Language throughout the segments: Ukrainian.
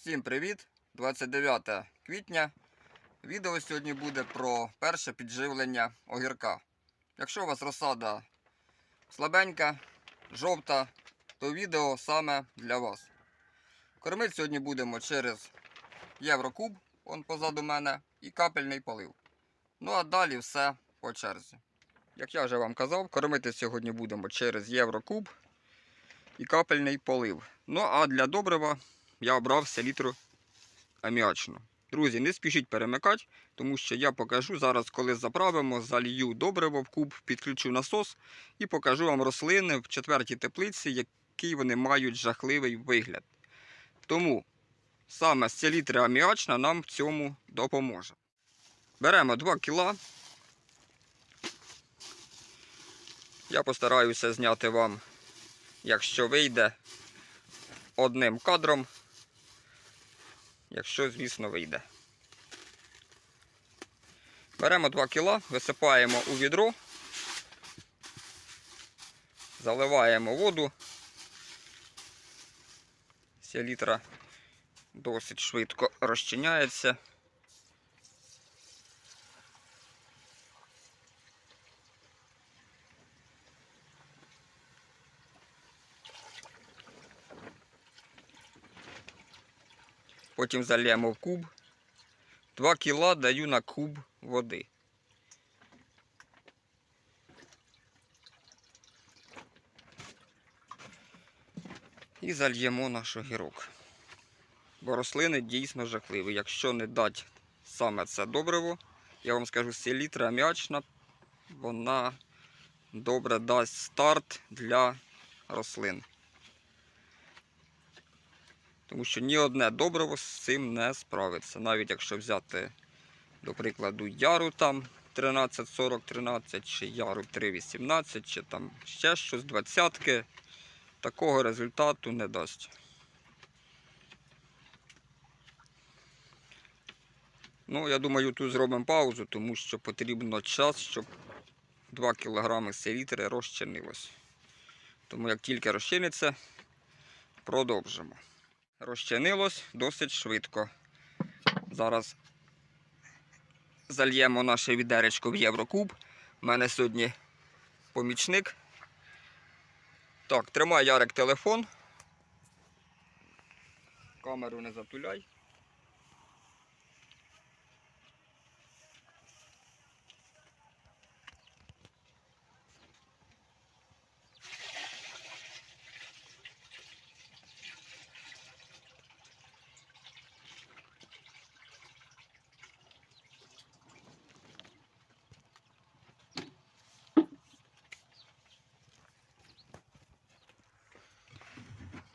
Всім привіт! 29 квітня. Відео сьогодні буде про перше підживлення огірка. Якщо у вас розсада слабенька, жовта, то відео саме для вас. Кормити сьогодні будемо через Єврокуб, он позаду мене, і капельний полив. Ну а далі все по черзі. Як я вже вам казав, кормити сьогодні будемо через Єврокуб і капельний полив. Ну а для добрива я обрав селітру аміачну. Друзі, не спішіть перемикати, тому що я покажу зараз, коли заправимо, залью добриво в куб, підключу насос і покажу вам рослини в четвертій теплиці, який вони мають жахливий вигляд. Тому саме селітра аміачна нам в цьому допоможе. Беремо 2 кіла. Я постараюся зняти вам, якщо вийде, одним кадром якщо, звісно, вийде. Беремо 2 кіла, висипаємо у відро, заливаємо воду. Селітра досить швидко розчиняється. Потім зальємо в куб. 2 кіла даю на куб води. І зальємо наш огірок. Бо рослини дійсно жахливі. Якщо не дати саме це добриво, я вам скажу, селітра аміачна, вона добре дасть старт для рослин. Тому що ні одне добриво з цим не справиться. Навіть якщо взяти, до прикладу, яру там 13-40-13, чи яру 3,18, чи там ще щось, двадцятки, такого результату не дасть. Ну, я думаю, тут зробимо паузу, тому що потрібно час, щоб 2 кг селітри розчинилось. Тому як тільки розчиниться, продовжимо розчинилось досить швидко. Зараз зальємо наше відеречко в Єврокуб. У мене сьогодні помічник. Так, тримай Ярик телефон. Камеру не затуляй.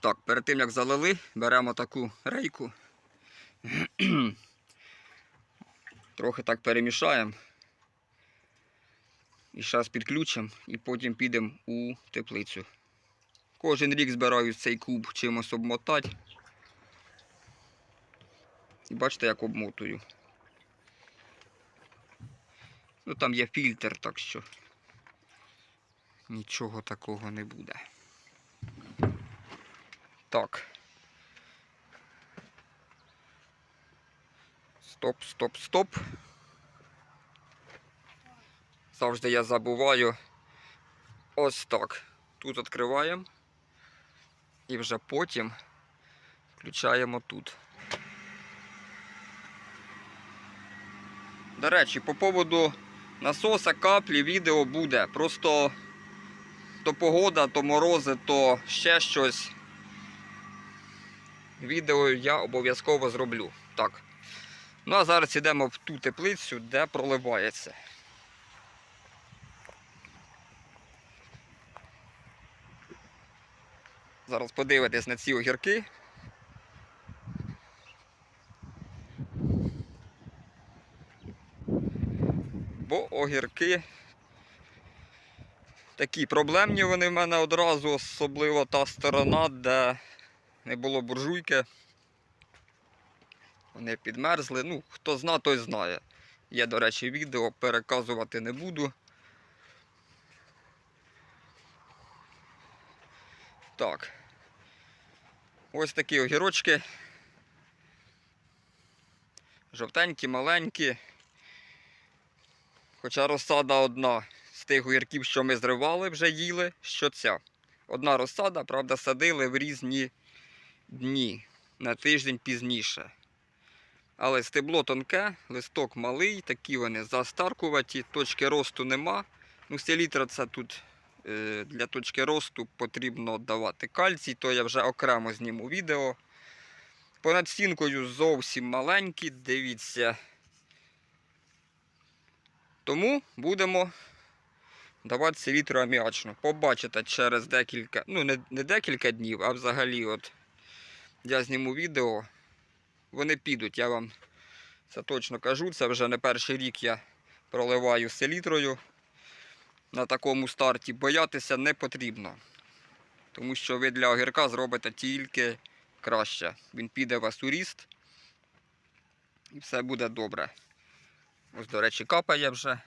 Так, перед тим як залили, беремо таку рейку. Трохи так перемішаємо. І зараз підключимо і потім підемо у теплицю. Кожен рік збираю цей куб чимось обмотати. І бачите, як обмотую. Ну там є фільтр, так що нічого такого не буде. Так. Стоп, стоп, стоп. Завжди я забуваю. Ось так. Тут відкриваємо. І вже потім включаємо тут. До речі, по поводу насоса, каплі, відео буде. Просто то погода, то морози, то ще щось відео я обов'язково зроблю. Так. Ну а зараз йдемо в ту теплицю, де проливається. Зараз подивитись на ці огірки. Бо огірки такі проблемні вони в мене одразу, особливо та сторона, де не було буржуйки. Вони підмерзли. Ну, хто зна, той знає. Є, до речі, відео, переказувати не буду. Так. Ось такі огірочки. Жовтенькі, маленькі. Хоча розсада одна з тих огірків, що ми зривали, вже їли, що ця. Одна розсада, правда, садили в різні дні, на тиждень пізніше. Але стебло тонке, листок малий, такі вони застаркуваті, точки росту нема. Ну, селітра це тут е, для точки росту потрібно давати кальцій, то я вже окремо зніму відео. Понад стінкою зовсім маленькі, дивіться. Тому будемо давати селітру аміачну. Побачите через декілька, ну не, не декілька днів, а взагалі от я зніму відео. Вони підуть, я вам це точно кажу. Це вже не перший рік я проливаю селітрою. На такому старті боятися не потрібно. Тому що ви для огірка зробите тільки краще. Він піде у вас у ріст. І все буде добре. Ось, до речі, капає вже.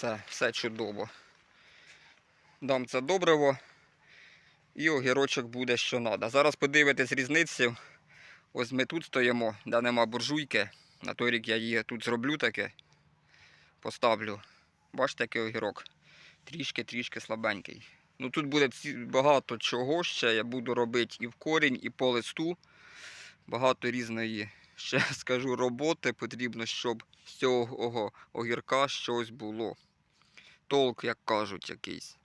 Все, все чудово. Дам це добриво. І огірочок буде що треба. Зараз подивитесь різницю. Ось ми тут стоїмо, де нема буржуйки. На той рік я її тут зроблю таке. Поставлю. Бачите, який огірок. Трішки-трішки слабенький. Ну тут буде багато чого ще. Я буду робити і в корінь, і по листу. Багато різної, ще скажу, роботи потрібно, щоб з цього огірка щось було. Толк, як кажуть, якийсь.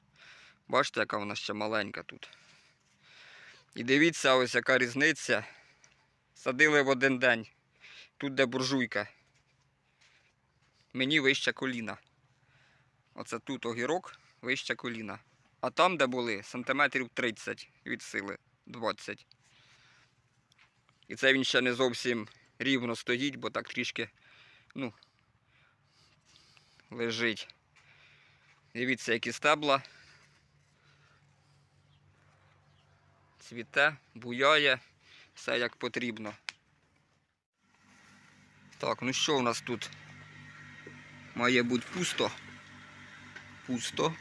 Бачите, яка вона ще маленька тут. І дивіться, ось яка різниця. Садили в один день. Тут де буржуйка. Мені вище коліна. Оце тут огірок вище коліна. А там, де були, сантиметрів 30 від сили 20. І це він ще не зовсім рівно стоїть, бо так трішки, ну, лежить. Дивіться, які стебла. Цвіте, буяє, все як потрібно. Так, ну що у нас тут? Має бути пусто. Пусто.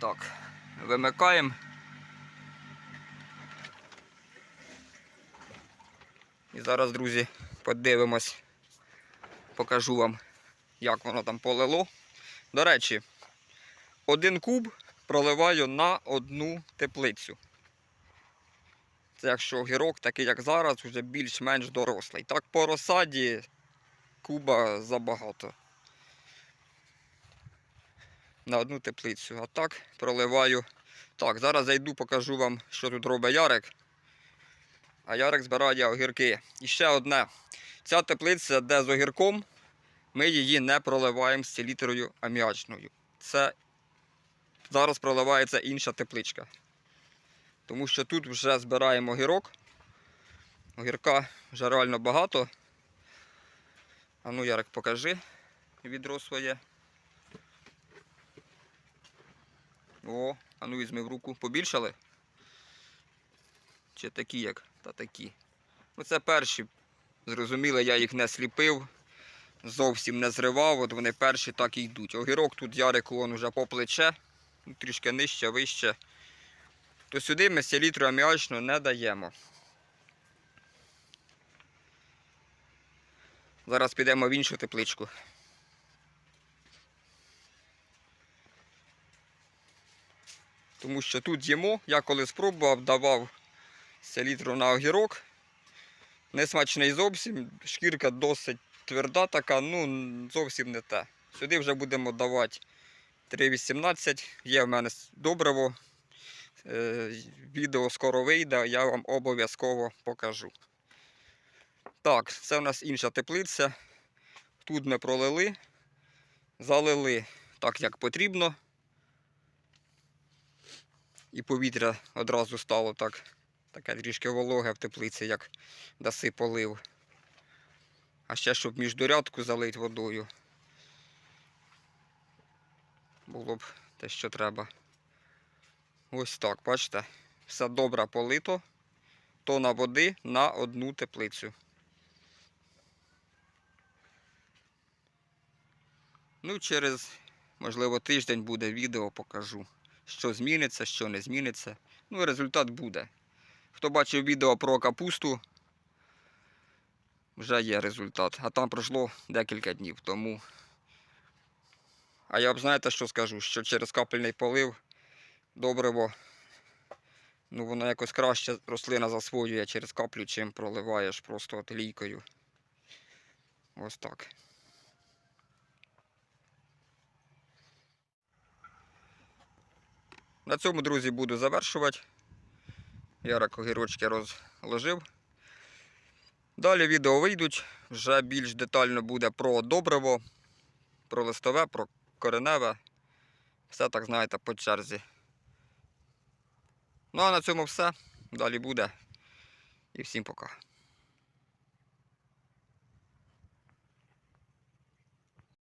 Так, вимикаємо. І зараз, друзі, подивимось, покажу вам, як воно там полило. До речі, один куб проливаю на одну теплицю. Це якщо огірок, такий як зараз, вже більш-менш дорослий. Так по розсаді куба забагато. На одну теплицю. А так проливаю. Так, зараз зайду, покажу вам, що тут робить Ярик. А Ярик збирає огірки. І ще одне. Ця теплиця, де з огірком, ми її не проливаємо з селітрою аміачною. Це зараз проливається інша тепличка. Тому що тут вже збираємо огірок. Огірка вже реально багато. А ну, Ярик, покажи відро своє. О, а ну візьми в руку. Побільшали? Чи такі як? Та такі. Ну це перші. Зрозуміло, я їх не сліпив, зовсім не зривав, от вони перші так і йдуть. Огірок тут Ярику он вже по плече, ну, трішки нижче, вище. То сюди ми селітру аміачну не даємо. Зараз підемо в іншу тепличку. Тому що тут їмо, я коли спробував, давав селітру на огірок. Несмачний зовсім, шкірка досить тверда така, ну зовсім не те. Сюди вже будемо давати 3,18. Є в мене добриво. Е, Відео скоро вийде, я вам обов'язково покажу. Так, це у нас інша теплиця. Тут ми пролили, залили так, як потрібно. І повітря одразу стало так, таке трішки вологе в теплиці, як даси полив. А ще, щоб міждурядку залить водою. Було б те, що треба. Ось так, бачите, все добре полито, тона води на одну теплицю. Ну, через, можливо, тиждень буде відео, покажу, що зміниться, що не зміниться. Ну, і результат буде. Хто бачив відео про капусту, вже є результат. А там пройшло декілька днів. Тому. А я б знаєте, що скажу? Що через капельний полив добриво, ну воно якось краще рослина засвоює через каплю, чим проливаєш просто лійкою. Ось так. На цьому, друзі, буду завершувати. Ярик огірочки розложив. Далі відео вийдуть. Вже більш детально буде про добриво, про листове, про кореневе. Все так знаєте по черзі. Ну а на цьому все. Далі буде. І всім пока.